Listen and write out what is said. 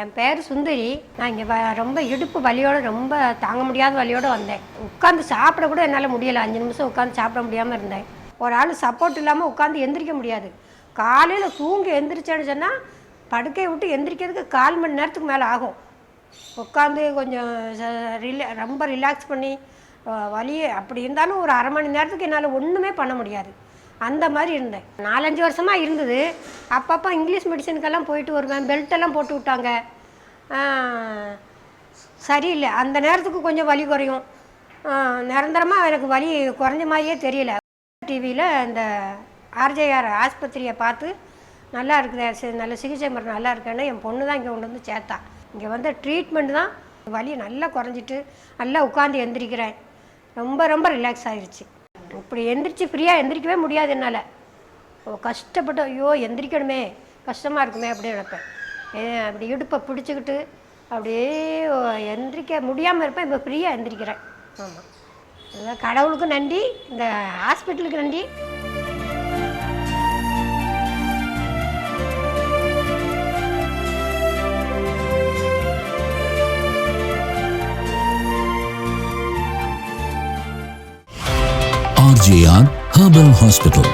என் பேர் சுந்தரி. நான் இங்கே ரொம்ப இடுப்பு வலியோட ரொம்ப தாங்க முடியாத வலியோடு வந்தேன். உட்காந்து சாப்பிட கூட என்னால் முடியலை. அஞ்சு நிமிஷம் உட்காந்து சாப்பிட முடியாமல் இருந்தேன். ஒரு ஆள் சப்போர்ட் இல்லாமல் உட்காந்து எந்திரிக்க முடியாது. காலையில் தூங்கி எந்திரிச்சேன்னு சொன்னால் படுக்கையை விட்டு எந்திரிக்கிறதுக்கு கால் மணி நேரத்துக்கு மேலே ஆகும். உட்காந்து கொஞ்சம் ரிலே ரொம்ப ரிலாக்ஸ் பண்ணி வலி அப்படி இருந்தாலும் ஒரு அரை மணி நேரத்துக்கு என்னால் ஒன்றுமே பண்ண முடியாது. அந்த மாதிரி இருந்தேன். நாலஞ்சு வருஷமாக இருந்தது. அப்பப்போ இங்கிலீஷ் மெடிசனுக்கெல்லாம் போயிட்டு வருவேன். பெல்ட் எல்லாம் போட்டு விட்டாங்க. சரியில்லை. அந்த நேரத்துக்கு கொஞ்சம் வலி குறையும். நிரந்தரமாக எனக்கு வலி குறைஞ்ச மாதிரியே தெரியல. டிவியில் இந்த ஆர்ஜேஆர் ஆஸ்பத்திரியை பார்த்து நல்லா இருக்குது நல்ல சிகிச்சை முறை நல்லா இருக்குன்னு என் பொண்ணு தான் இங்கே கொண்டு வந்து சேர்த்தா. இங்கே வந்து ட்ரீட்மெண்ட் தான் வலி நல்லா குறைஞ்சிட்டு நல்லா உட்காந்து எந்திரிக்கிறேன். ரொம்ப ரொம்ப ரிலாக்ஸ் ஆகிருச்சு இப்படி எந்திரிச்சு ஃப்ரீயாக எந்திரிக்கவே முடியாது என்னால். கஷ்டப்பட்டு ஐயோ எந்திரிக்கணுமே கஷ்டமாக இருக்குமே அப்படின்னு நினைப்பேன். ஏன் அப்படி இடுப்பை பிடிச்சிக்கிட்டு அப்படியே எந்திரிக்க முடியாமல் இருப்பேன். இப்போ ஃப்ரீயாக எந்திரிக்கிறேன். ஆமாம் கடவுளுக்கும் கடவுளுக்கு நன்றி இந்த ஹாஸ்பிட்டலுக்கு நன்றி. R J R herbal hospital.